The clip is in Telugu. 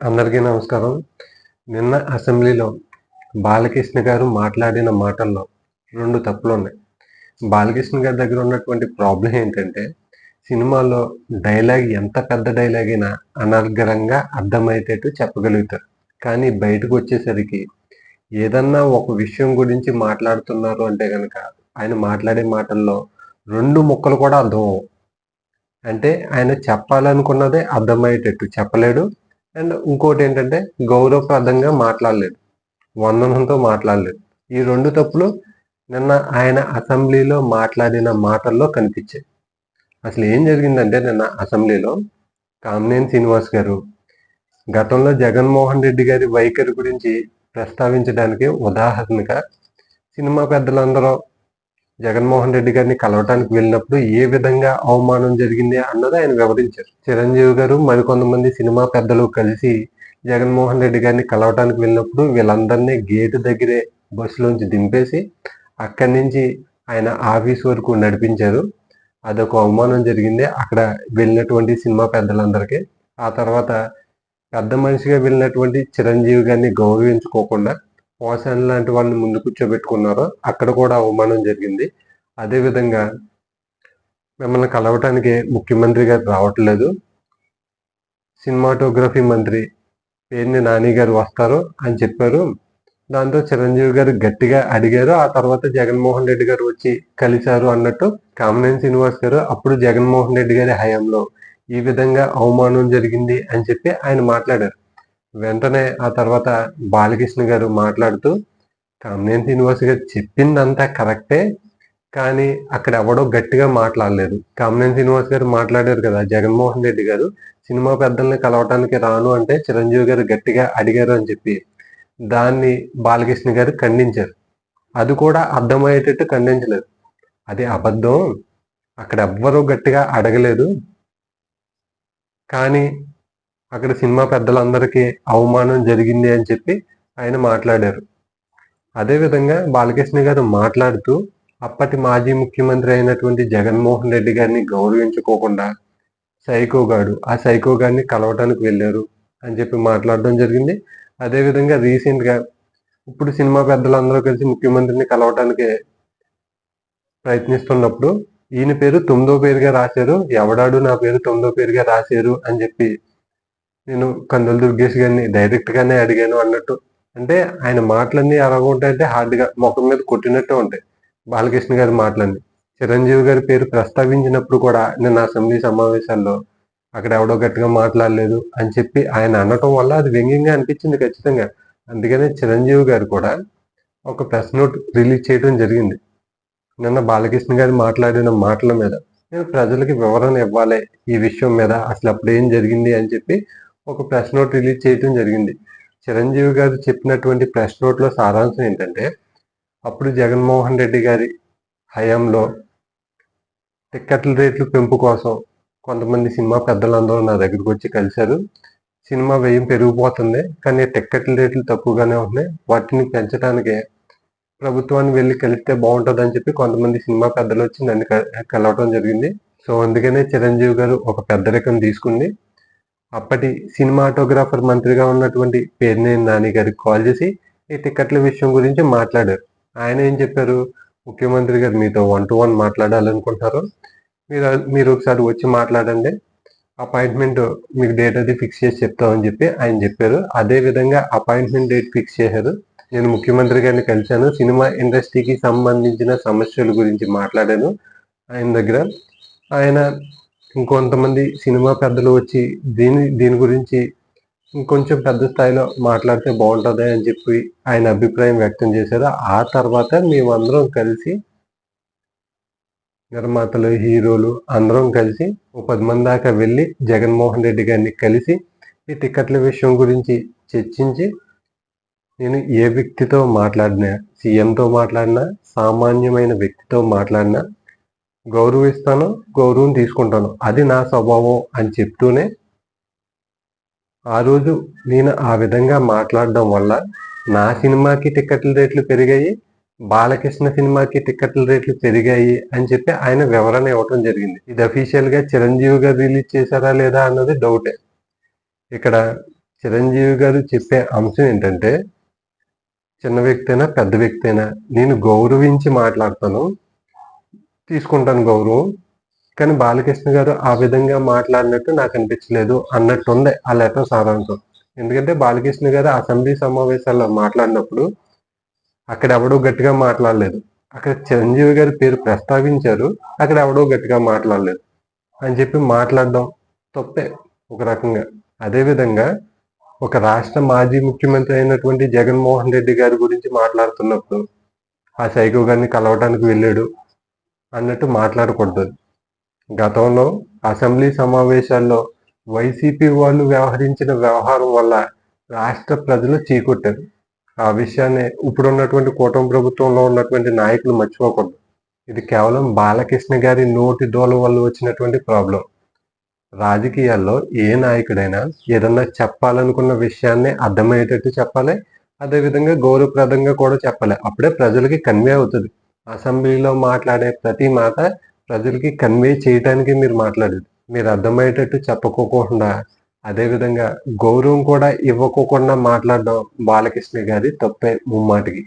అందరికీ నమస్కారం. నిన్న అసెంబ్లీలో బాలకృష్ణ గారు మాట్లాడిన మాటల్లో రెండు తప్పులు ఉన్నాయి బాలకృష్ణ గారి దగ్గర ఉన్నటువంటి ప్రాబ్లం ఏంటంటే సినిమాలో డైలాగ్ ఎంత పెద్ద డైలాగ్ అయినా అనర్గరంగా అర్థమయ్యేటట్టు చెప్పగలుగుతారు. కానీ బయటకు వచ్చేసరికి ఏదన్నా ఒక విషయం గురించి మాట్లాడుతున్నారు అంటే కనుక ఆయన మాట్లాడే మాటల్లో రెండు ముక్కలు కూడా అర్థం అంటే ఆయన చెప్పాలనుకున్నదే అర్థమయ్యేటట్టు చెప్పలేడు. అండ్ ఇంకోటి ఏంటంటే గౌరవప్రదంగా మాట్లాడలేదు. వందనంతో మాట్లాడలేదు. ఈ రెండు తప్పులు నిన్న ఆయన అసెంబ్లీలో మాట్లాడిన మాటల్లో కనిపించాయి. అసలు ఏం జరిగిందంటే నిన్న అసెంబ్లీలో కామినేని శ్రీనివాస్ గారు గతంలో జగన్మోహన్ రెడ్డి గారి వైఖరి గురించి ప్రస్తావించడానికి ఉదాహరణగా సినిమా పెద్దలందరూ జగన్మోహన్ రెడ్డి గారిని కలవటానికి వెళ్ళినప్పుడు ఏ విధంగా అవమానం జరిగింది అన్నది ఆయన వివరించారు. చిరంజీవి గారు మరికొంతమంది సినిమా పెద్దలు కలిసి జగన్మోహన్ రెడ్డి గారిని కలవటానికి వెళ్ళినప్పుడు వీళ్ళందరినీ గేటు దగ్గరే బస్సులోంచి దింపేసి అక్కడి నుంచి ఆయన ఆఫీస్ వరకు నడిపించారు. అదొక అవమానం జరిగింది అక్కడ వెళ్ళినటువంటి సినిమా పెద్దలందరికీ. ఆ తర్వాత పెద్ద మనిషిగా వెళ్ళినటువంటి చిరంజీవి గారిని గౌరవించుకోకుండా పోసాన్ లాంటి వాళ్ళని ముందు కూర్చోబెట్టుకున్నారో అక్కడ కూడా అవమానం జరిగింది. అదేవిధంగా మిమ్మల్ని కలవటానికి ముఖ్యమంత్రి గారు రావట్లేదు. సినిమాటోగ్రఫీ మంత్రి పేరుని నాని గారు వస్తారు అని చెప్పారు. దాంతో చిరంజీవి గారు గట్టిగా అడిగారు. ఆ తర్వాత జగన్మోహన్ రెడ్డి గారు వచ్చి కలిశారు అన్నట్టు కామినేని శ్రీనివాస్ గారు అప్పుడు జగన్మోహన్ రెడ్డి గారి హయాంలో ఈ విధంగా అవమానం జరిగింది అని చెప్పి ఆయన మాట్లాడారు. వెంటనే ఆ తర్వాత బాలకృష్ణ గారు మాట్లాడుతూ కామినేని శ్రీనివాస్ గారు చెప్పిందంతా కరెక్టే కానీ అక్కడ ఎవడో గట్టిగా మాట్లాడలేదు. కామినేని శ్రీనివాస్ గారు మాట్లాడారు కదా జగన్మోహన్ రెడ్డి గారు సినిమా పెద్దల్ని కలవటానికి రాను అంటే చిరంజీవి గారు గట్టిగా అడిగారు అని చెప్పి దాన్ని బాలకృష్ణ గారు ఖండించారు. అది కూడా అర్థమయ్యేటట్టు ఖండించలేదు. అది అబద్ధం. అక్కడ ఎవ్వరూ గట్టిగా అడగలేదు. కానీ అక్కడ సినిమా పెద్దలందరికీ అవమానం జరిగింది అని చెప్పి ఆయన మాట్లాడారు. అదేవిధంగా బాలకృష్ణ గారు మాట్లాడుతూ అప్పటి మాజీ ముఖ్యమంత్రి అయినటువంటి జగన్మోహన్ రెడ్డి గారిని గౌరవించుకోకుండా సైకో గాడు ఆ సైకో గారిని కలవటానికి వెళ్ళారు అని చెప్పి మాట్లాడడం జరిగింది. అదేవిధంగా రీసెంట్గా ఇప్పుడు సినిమా పెద్దలందరూ కలిసి ముఖ్యమంత్రిని కలవటానికి ప్రయత్నిస్తున్నప్పుడు ఈయన పేరు తొమ్మిదో పేరుగా రాశారు ఎవడాడు నా పేరు తొమ్మిదో పేరుగా రాశారు అని చెప్పి నేను కందుల దుర్గేష్ గారిని డైరెక్ట్ గానే అడిగాను అన్నట్టు. అంటే ఆయన మాటలన్నీ ఎలా ఉంటాయంటే హార్డ్గా ముఖం మీద కొట్టినట్టే ఉంటాయి. బాలకృష్ణ గారి మాటలన్నీ. చిరంజీవి గారి పేరు ప్రస్తావించినప్పుడు కూడా నేను అసెంబ్లీ సమావేశాల్లో అక్కడ ఎవడో గట్టిగా మాట్లాడలేదు అని చెప్పి ఆయన అనటం వల్ల అది వ్యంగ్యంగా అనిపించింది ఖచ్చితంగా. అందుకనే చిరంజీవి గారు కూడా ఒక ప్రెస్ నోట్ రిలీజ్ చేయడం జరిగింది. నిన్న బాలకృష్ణ గారు మాట్లాడిన మాటల మీద. నేను ప్రజలకి వివరణ ఇవ్వాలి ఈ విషయం మీద. అసలు అప్పుడు ఏం జరిగింది అని చెప్పి ఒక ప్రెస్ నోట్ రిలీజ్ చేయడం జరిగింది. చిరంజీవి గారు చెప్పినటువంటి ప్రెస్ నోట్లో సారాంశం ఏంటంటే అప్పుడు జగన్మోహన్ రెడ్డి గారి హయాంలో టిక్కెట్ల రేట్లు పెంపు కోసం కొంతమంది సినిమా పెద్దలందరూ నా దగ్గరికి వచ్చి కలిశారు. సినిమా వ్యయం పెరిగిపోతుంది కానీ టిక్కెట్ల రేట్లు తక్కువగానే ఉన్నాయి వాటిని పెంచడానికి ప్రభుత్వాన్ని వెళ్ళి కలిస్తే బాగుంటుంది అని చెప్పి కొంతమంది సినిమా పెద్దలు వచ్చి నన్ను కలవటం జరిగింది. సో అందుకనే చిరంజీవి గారు ఒక పెద్దరికం తీసుకుంది. అప్పటి సినిమాటోగ్రాఫర్ మంత్రిగా ఉన్నటువంటి పేర్నేని నాని గారికి కాల్ చేసి ఈ టికెట్ల విషయం గురించి మాట్లాడారు. ఆయన ఏం చెప్పారు? ముఖ్యమంత్రి గారు మీతో వన్ టు వన్ మాట్లాడాలనుకుంటున్నారు మీరు మీరు ఒకసారి వచ్చి మాట్లాడండి. అపాయింట్మెంట్ మీకు డేట్ అది ఫిక్స్ చేసి చెప్తామని చెప్పి ఆయన చెప్పారు. అదే విధంగా అపాయింట్మెంట్ డేట్ ఫిక్స్ చేశారు. నేను ముఖ్యమంత్రి గారిని కలిశాను. సినిమా ఇండస్ట్రీకి సంబంధించిన సమస్యల గురించి మాట్లాడాను ఆయన దగ్గర. ఆయన ఇంకొంతమంది సినిమా పెద్దలు వచ్చి దీని దీని గురించి ఇంకొంచెం పెద్ద స్థాయిలో మాట్లాడితే బాగుంటుంది అని చెప్పి ఆయన అభిప్రాయం వ్యక్తం చేశారు. ఆ తర్వాత మేమందరం కలిసి నిర్మాతలు హీరోలు అందరం కలిసి ఒక పది మంది దాకా వెళ్ళి జగన్మోహన్ రెడ్డి గారిని కలిసి ఈ టికెట్ల విషయం గురించి చర్చించి నేను ఏ వ్యక్తితో మాట్లాడినా సీఎంతో మాట్లాడినా సామాన్యమైన వ్యక్తితో మాట్లాడినా గౌరవిస్తాను గౌరవం తీసుకుంటాను. అది నా స్వభావం అని చెప్తూనే ఆ రోజు నేను ఆ విధంగా మాట్లాడడం వల్ల నా సినిమాకి టిక్కెట్ల రేట్లు పెరిగాయి బాలకృష్ణ సినిమాకి టిక్కెట్ల రేట్లు పెరిగాయి అని చెప్పి ఆయన వివరణ ఇవ్వటం జరిగింది. ఇది అఫీషియల్గా చిరంజీవి గారు రిలీజ్ చేశారా లేదా అన్నది డౌటే ఇక్కడ చిరంజీవి గారు చెప్పే అంశం ఏంటంటే చిన్న వ్యక్తి అయినా పెద్ద వ్యక్తి అయినా నేను గౌరవించి మాట్లాడతాను తీసుకుంటాను గౌరవం. కానీ బాలకృష్ణ గారు ఆ విధంగా మాట్లాడినట్టు నాకు అనిపించలేదు అన్నట్టు ఉంది ఆ లెటర్ సారాంశం. ఎందుకంటే బాలకృష్ణ గారు అసెంబ్లీ సమావేశాల్లో మాట్లాడినప్పుడు అక్కడ ఎవడో గట్టిగా మాట్లాడలేదు. అక్కడ చిరంజీవి గారి పేరు ప్రస్తావించారు అక్కడ ఎవడో గట్టిగా మాట్లాడలేదు. అని చెప్పి మాట్లాడడం తప్పే ఒక రకంగా. అదే విధంగా ఒక రాష్ట్ర మాజీ ముఖ్యమంత్రి అయినటువంటి జగన్మోహన్ రెడ్డి గారి గురించి మాట్లాడుతున్నప్పుడు ఆ సైకో గారిని కలవటానికి వెళ్ళాడు. అన్నట్టు మాట్లాడకూడదు. గతంలో అసెంబ్లీ సమావేశాల్లో వైసీపీ వాళ్ళు వ్యవహరించిన వ్యవహారం వల్ల రాష్ట్ర ప్రజలు చీకొట్టారు. ఆ విషయాన్ని ఇప్పుడు ఉన్నటువంటి కూటమి ప్రభుత్వంలో ఉన్నటువంటి నాయకులు మర్చిపోకూడదు. ఇది కేవలం బాలకృష్ణ గారి నోటి దోల వల్ల వచ్చినటువంటి ప్రాబ్లం. రాజకీయాల్లో ఏ నాయకుడైనా ఏదన్నా చెప్పాలనుకున్న విషయాన్ని అర్థమయ్యేటట్టు చెప్పాలి. అదేవిధంగా గౌరవప్రదంగా కూడా చెప్పాలి. అప్పుడే ప్రజలకి కన్వే అవుతుంది. అసెంబ్లీలో మాట్లాడే ప్రతి మాట ప్రజలకి కన్వే చేయటానికి మీరు మాట్లాడేది. మీరు అర్థమయ్యేటట్టు చెప్పుకోకుండా అదేవిధంగా గౌరవం కూడా ఇవ్వకోకుండా మాట్లాడడం బాలకృష్ణ గారి తప్పే ముమ్మాటికి.